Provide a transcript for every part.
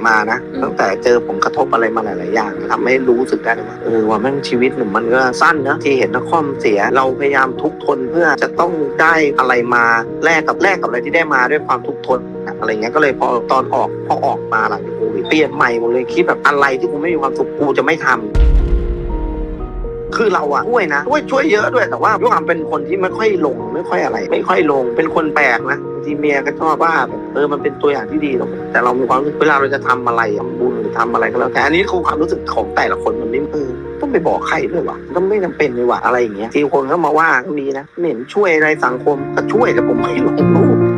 วยมานะอืมตั้งแต่เจอผลกระทบอะไรมาหลาย ๆ อย่างทำให้รู้สึกได้เลยว่าเออว่าแม่งชีวิตหนึ่งมันก็สั้นนะที่เห็นนักคอมเสีย เราพยายามทุกข์ทนเพื่อจะต้องได้อะไรมาแลกกับแลกกับอะไรที่ได้มาด้วยความทุกข์ทนอะไรเงี้ยก็เลยพอตอนออกพอออกมาหลังจากโควิดเปลี่ยนใหม่หมดเลยคิดแบบอะไรที่กูไม่มีความสุขกูจะไม่ทำ คือเราอะช่วยนะช่วยช่วยเยอะด้วยแต่ว่าด้วยความเป็นคนที่ไม่ค่อยลงไม่ค่อยอะไร ไม่ค่อยลง เป็นคนแปลกนะบางทีเมียก็ชอบว่าเออมันเป็นตัวอย่างที่ดีหรอกแต่เรามีความรู้สึกเวลาเราจะทำอะไรทำบุญหรือทำอะไรก็แล้วแต่อันนี้คือความรู้สึกของแต่ละคนมันไม่เออต้องไปบอกใครด้วยวะต้องไม่จำเป็นเลยวะอะไรอย่างเงี้ยทีคนก็มาว่าก็มีนะเห็นช่วยอะไรสังคมก็ช่วยแต่ผมไม่ลงรูป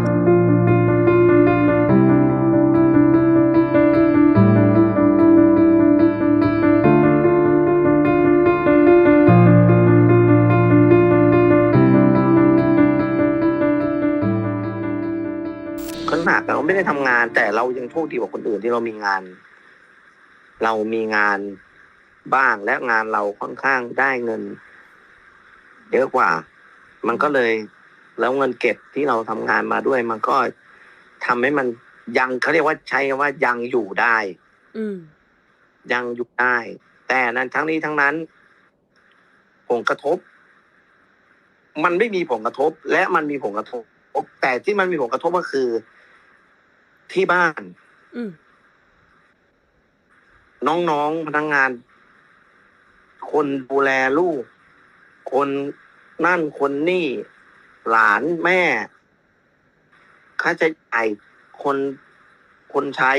ขนาดเราไม่ได้ทำงาน แต่เรายังโชคดีกว่าคนอื่นที่เรามีงาน เรามีงานบ้างและงานเราค่อนข้างได้เงิน เยอะกว่า มันก็เลย แล้วเงินเก็บที่เราทำงานมาด้วย มันก็ทำให้มันยังเขาเรียกว่าใช้คำว่ายังอยู่ได้ อืยังอยู่ได้ แต่นั้นทั้งนี้ทั้งนั้นผลกระทบ มันไม่มีผลกระทบ และมันมีผลกระทบ แต่ที่มันมีผลกระทบก็คือ ที่บ้าน อืมน้องๆพนักงาน คนดูแลลูก คนนั่นคนนี่ หลานแม่ ค่าใช้จ่ายคนคนใช้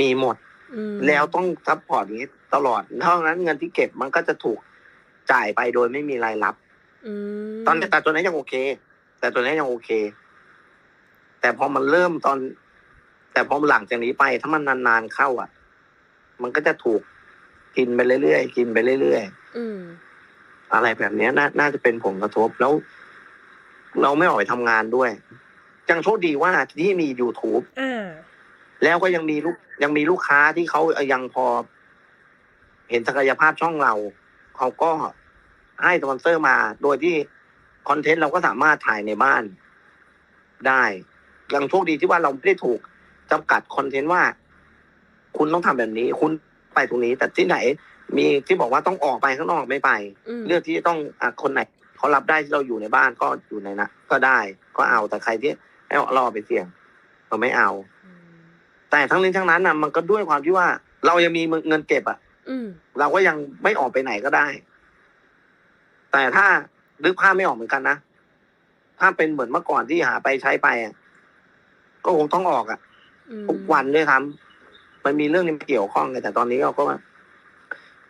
มีหมด อืมแล้วต้องซัพพอร์ตอย่างนี้ตลอด เท่านั้นเงินที่เก็บมันก็จะถูกจ่ายไปโดยไม่มีรายรับ อืมตอนนี้แต่ตัวนี้ยังโอเค แต่ตัวนี้ยังโอเค แต่พอมันเริ่มตอน แต่พอหลังจากนี้ไป ถ้ามันนานๆเข้า อะ มันก็จะถูกกินไปเรื่อยๆกินไปเรื่อยอืมๆอะไรแบบเนี้ยน่าน่าจะเป็นผลกระทบแล้ว เราไม่ออกไปทำงานด้วยยังโชคดีว่าที่มี YouTube อ่าแล้วก็ยังมีลูกยังมีลูกค้าที่เขายังพอ เห็นศักยภาพช่องเรา เขาก็ให้สปอนเซอร์มา โดยที่คอนเทนต์เราก็สามารถถ่ายในบ้านได้ ยังโชคดีที่ว่าเราไม่ได้ถูกจำกัดคอนเทนต์ว่า คุณต้องทำแบบนี้ คุณไปตรงนี้ แต่ที่ไหน มีที่บอกว่าต้องออกไปข้างนอกไม่ไปอืมเลือกที่จะต้องอะคนไหนเขารับได้ที่เราอยู่ในบ้านก็อยู่ในนะก็ได้ก็เอาแต่ใครที่ให้เราเอาไปเสี่ยงเราไม่เอาอืมแต่ทั้งนี้ทั้งนั้นนะมันก็ด้วยความที่ว่า เรายังมีเงินเก็บอะอืมเราก็ยังไม่ออกไปไหนก็ได้ แต่ถ้านึกภาพไม่ออกเหมือนกันนะถ้าเป็นเหมือนเมื่อก่อนที่หาไปใช้ไปอะ ก็คงต้องออกอะอืมทุกวันด้วยครับ มันมีเรื่องนี้มาเกี่ยวข้องกันแต่ตอนนี้เราก็ว่า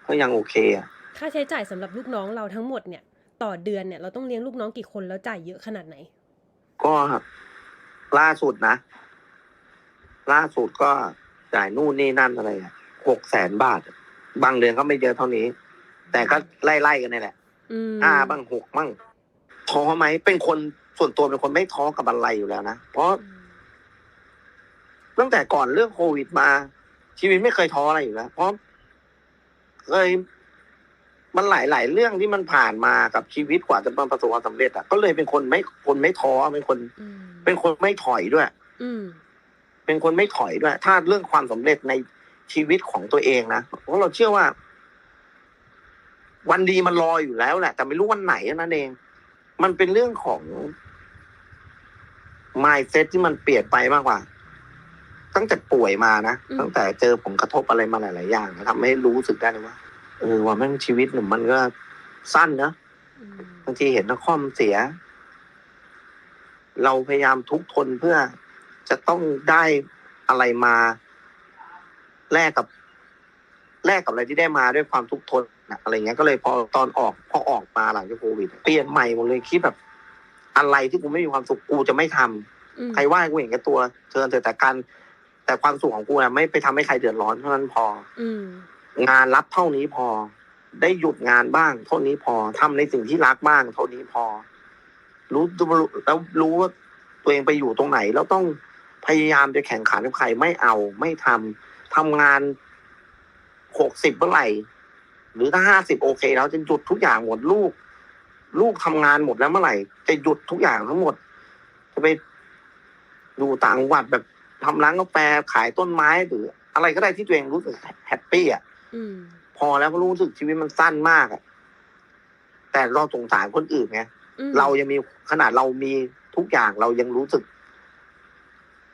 ก็ยังโอเคอะค่าใช้จ่ายสำหรับลูกน้องเราทั้งหมดเนี่ย ต่อเดือนเนี่ยเราต้องเลี้ยงลูกน้องกี่คนแล้วจ่ายเยอะขนาดไหน ก็ล่าสุดนะ ล่าสุดก็จ่ายนู่นนี่นั่นอะไรอะหกแสนบาท บางเดือนก็ไม่เยอะเท่านี้ แต่ก็ไล่ๆกันนี่แหละอืมห้าบ้างหกบ้างท้อไหมเป็นคนส่วนตัวเป็นคนไม่ท้อกับอะไรอยู่แล้วนะ เพราะอืม ตั้งแต่ก่อนเรื่องโควิดมา ชีวิตไม่เคยท้ออะไรอยู่แล้วเพราะเคยมันหลายหลายๆเรื่องที่มันผ่านมากับชีวิตกว่าจะมาประสบความสำเร็จอะก็เลยเป็นคนไม่คนไม่ท้อเป็นคนอืมเป็นคนไม่ถอยด้วย อืมเป็นคนไม่ถอยด้วย ถ้าเรื่องความสำเร็จในชีวิตของตัวเองนะเพราะเราเชื่อว่า วันดีมันรออยู่แล้วแหละ แต่ไม่รู้วันไหนเท่านั่นเอง มันเป็นเรื่องของ mindset ที่มันเปลี่ยนไปมากกว่า ตั้งแต่ป่วยมานะอืม ตั้งแต่เจอผลกระทบอะไรมาหลายๆอย่างทำให้รู้สึกได้เลยว่าเออว่าแม่งชีวิตหนึ่งมันก็สั้นนะอืมบางทีเห็นนักคอมเสีย เราพยายามทุกข์ทนเพื่อจะต้องได้อะไรมาแลกกับ แลกกับอะไรที่ได้มาด้วยความทุกข์ทนนะอะไรเงี้ยก็เลยพอตอนออกพอออกมาหลังจากโควิดเปลี่ยนใหม่หมดเลยคิดแบบ อะไรที่กูไม่มีความสุขกูจะไม่ทำ อืมใครว่าให้กูเห็นแก่ตัวเชิญเถอะแต่การ แต่ความสุขของกูนะไม่ไปทำให้ใครเดือดร้อนเท่านั้นพอ อืมงานรับเท่านี้พอ ได้หยุดงานบ้าง เท่านี้พอทำในสิ่งที่รักบ้าง เท่านี้พอ รู้แล้วรู้ว่าตัวเองไปอยู่ตรงไหน แล้วต้องพยายามจะแข่งขันกับใครไม่เอาไม่ทำทำงานหกสิบเมื่อไหร่ หรือถ้าห้าสิบโอเค แล้วจะหยุดทุกอย่างหมดลูก ลูกทำงานหมดแล้วเมื่อไหร่ จะหยุดทุกอย่างทั้งหมด จะไปอยู่ต่างจังหวัดแบบ ทำร้านกาแฟขายต้นไม้หรือ อะไรก็ได้ที่ตัวเองรู้สึกแฮปปี้อะอืมพอแล้วก็รู้สึกชีวิตมันสั้นมากอะแต่เราสงสารคนอื่นไงอืมเรายังมีขนาดเรามีทุกอย่างเรายังรู้สึก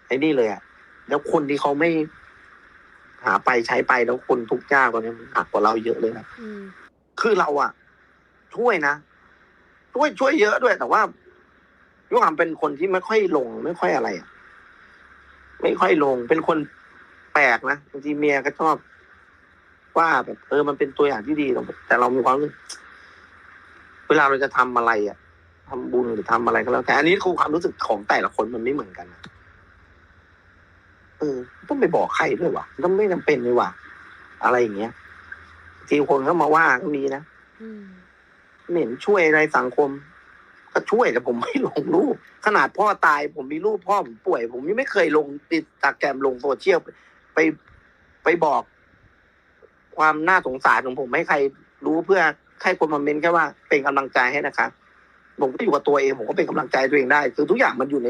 ไอ้นี่เลยอะแล้วคนที่เขาไม่หาไปใช้ไปแล้วคนทุกข์ยากกว่านี้มันหนักกว่าเราเยอะเลยนะอืมคือเราอะ ช่วยนะช่วยช่วยเยอะด้วย แต่ว่ายุคามเป็นคนที่ไม่ค่อยลงไม่ค่อยอะไรอะ ไม่ค่อยลง เป็นคนแปลกนะบางทีเมียก็ชอบ ว่าแบบเออมันเป็นตัวอย่างที่ดีแต่เรามีความรู้สึกเวลาเราจะทำอะไรอะทำบุญหรือทำอะไรก็แล้วแต่อันนี้คือความรู้สึกของแต่ละคนมันไม่เหมือนกันนะเออต้องไปบอกใครด้วยวะต้องไม่จำเป็นเลยว่ะอะไรอย่างเงี้ยทีคนก็มาว่าก็มีนะอืมไม่เห็นช่วยอะไรสังคม ก็ช่วยแต่ผมไม่ลงรูป ขนาดพ่อตาย ผมมีรูปพ่อผมป่วย ผมยังไม่เคยลงติดตากแกรมลงโซเชียลไปไปบอก ความน่าสงสารของผมให้ใครรู้เพื่อให้คนมาเมนแค่ว่าเป็นกำลังใจให้นะครับผมก็อยู่กับตัวเองผมก็เป็นกำลังใจตัวเองได้ คือทุกอย่างมันอยู่ใน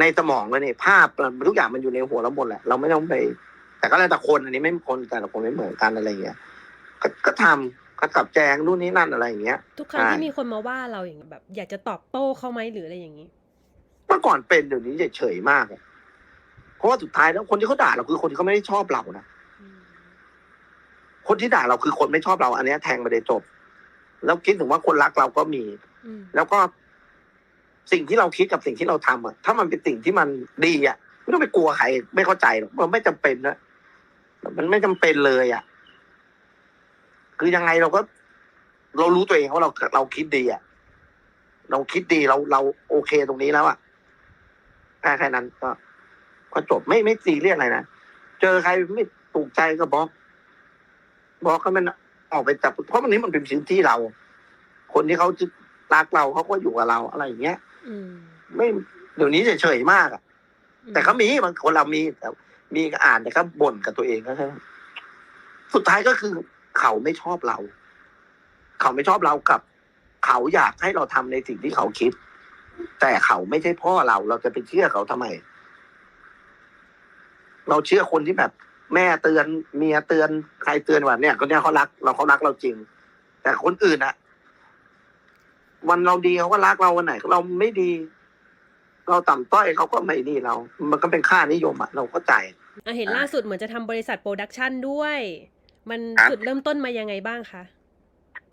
ในสมองเลยเนี่ยภาพทุกอย่างมันอยู่ในหัวเราหมดแหละเราไม่ต้องไป แต่ก็แล้วแต่คนอันนี้ไม่คนแต่ละคนไม่เหมือนกันอะไรอย่างเงี้ยก็ก็ทำก็กับแจงนู่นนี่นั่นอะไรอย่างเงี้ย ทุกครั้งใช่ที่มีคนมาว่าเราอย่างเงี้ยแบบ อยากจะตอบโต้เขาไหมหรืออะไรอย่างนี้เมื่อก่อนเป็นเดี๋ยวนี้เฉยๆมากอะเพราะว่าสุดท้ายแล้วคนที่เขาด่าเราคือคนที่เขาไม่ได้ชอบเรานะอืมคนที่ด่าเราคือคนไม่ชอบเรา อันเนี้ยแทงไปเลยจบ แล้วคิดถึงว่าคนรักเราก็มีอืมแล้วก็สิ่งที่เราคิดกับสิ่งที่เราทำอะถ้ามันเป็นสิ่งที่มันดีอะไม่ต้องไปกลัวใคร ไม่เข้าใจหรอกมันไม่จำเป็นนะมันไม่จำเป็นเลยอะ คือยังไงเราก็ เรารู้ตัวเองว่าเราเราคิดดีอะเราคิดดีเราเราโอเคตรงนี้แล้วอะแค่แค่นั้นก็ก็จบไม่ไม่ซีเรียสอะไรนะเจอใครไม่ถูกใจก็บล็อกบล็อกก็มันออกไปจากเพราะวันนี้มันเป็นพื้นที่เรา คนที่เขาจะรักเราเขาก็อยู่กับเราอะไรอย่างเงี้ยอืม ไม่เดี๋ยวนี้เฉยๆมากอะอืมแต่ก็มีบางคนเรามีแต่มีก็อ่านแต่ก็บ่นกับตัวเองก็แค่สุดท้ายก็คือ เขาไม่ชอบเรา เขาไม่ชอบเรากับ เขาอยากให้เราทำในสิ่งที่เขาคิด แต่เขาไม่ใช่พ่อเรา เราจะไปเชื่อเขาทำไม เราเชื่อคนที่แบบ แม่เตือนเมียเตือนใครเตือนว่าเนี่ยคนนี้เขารัก เราเขารักเราจริง แต่คนอื่นอะวันเราดีเขาก็รักเราวันไหนเราไม่ดี เราต่ำต้อยเขาก็ไม่นี่เรา มันก็เป็นค่านิยมอะเราเข้าใจเห็นล่าสุดเหมือนจะทำบริษัทโปรดักชันด้วย มันครับจุดเริ่มต้นมายังไงบ้างคะ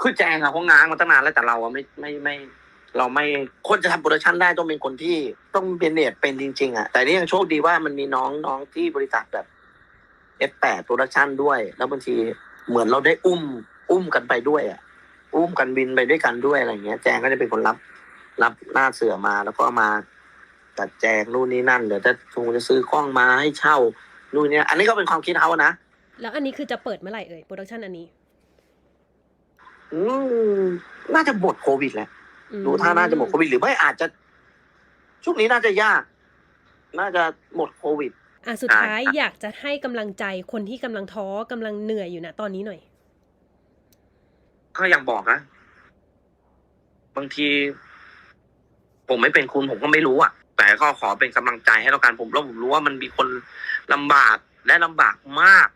คือแจงอะเขาง้างมาตั้งนานแล้วแต่เราอะไม่ไม่ไม่ เราไม่คนจะทำโปรดักชันได้ต้องเป็นคนที่ต้องเป็นเนตเป็นจริง ๆอะแต่นี่ยังโชคดีว่ามันมีน้องน้องที่บริษัทแบบ F8 โปรดักชันด้วย แล้วบางทีเหมือนเราได้อุ้ม อุ้มกันไปด้วยอะอุ้มกันบินไปด้วยกันด้วยอะไรเงี้ย แจงก็จะเป็นคนรับ รับหน้าเสือมาแล้วก็มาจัดแจงนู่นนี่นั่นเดี๋ยวจะคงจะซื้อกล้องมาให้เช่านู่นเนี่ยอันนี้ก็เป็นความคิดเขานะ แล้วอันนี้คือจะเปิดเมื่อไหร่เอ่ยโปรดักชันอันนี้อืมน่าจะหมดโควิดแหละอืมดูท่าน่าจะหมดโควิดหรือไม่อาจจะ ช่วงนี้น่าจะยาก น่าจะหมดโควิด อะสุดท้ายอยากจะให้กำลังใจคนที่กำลังท้อกำลังเหนื่อยอยู่นะตอนนี้หน่อย ก็ยังบอกนะบางที ผมไม่เป็นคุณผมก็ไม่รู้อะ แต่ก็ขอเป็นกำลังใจให้แล้วกันผมแล้วผมรู้ว่ามันมีคนลำบากและลำบากมาก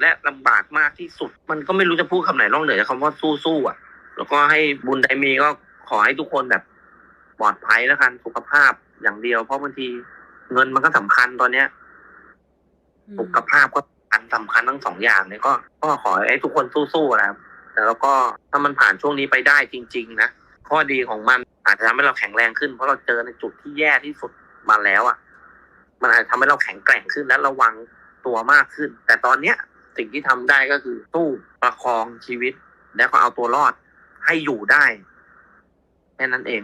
และลำบากมากที่สุด มันก็ไม่รู้จะพูดคำไหนนอกเหนือจากคำว่าสู้ๆอะ แล้วก็ให้บุญใดมีก็ขอให้ทุกคนแบบปลอดภัยแล้วกันสุขภาพอย่างเดียว เพราะบางทีเงินมันก็สำคัญตอนเนี้ยสุขภาพก็อันสำคัญทั้งสองอย่างเนี่ยก็ก็ขอให้ทุกคนสู้ๆนะครับแต่แล้วก็ถ้ามันผ่านช่วงนี้ไปได้จริง ๆ นะข้อดีของมันอาจจะทำให้เราแข็งแรงขึ้น เพราะเราเจอในจุดที่แย่ที่สุดมาแล้วอะ มันอาจจะทำให้เราแข็งแกร่งขึ้นและระวังตัวมากขึ้น แต่ตอนเนี้ย สิ่งที่ทำได้ก็คือสู้ประคองชีวิต แล้วก็เอาตัวรอดให้อยู่ได้ แค่นั้นเอง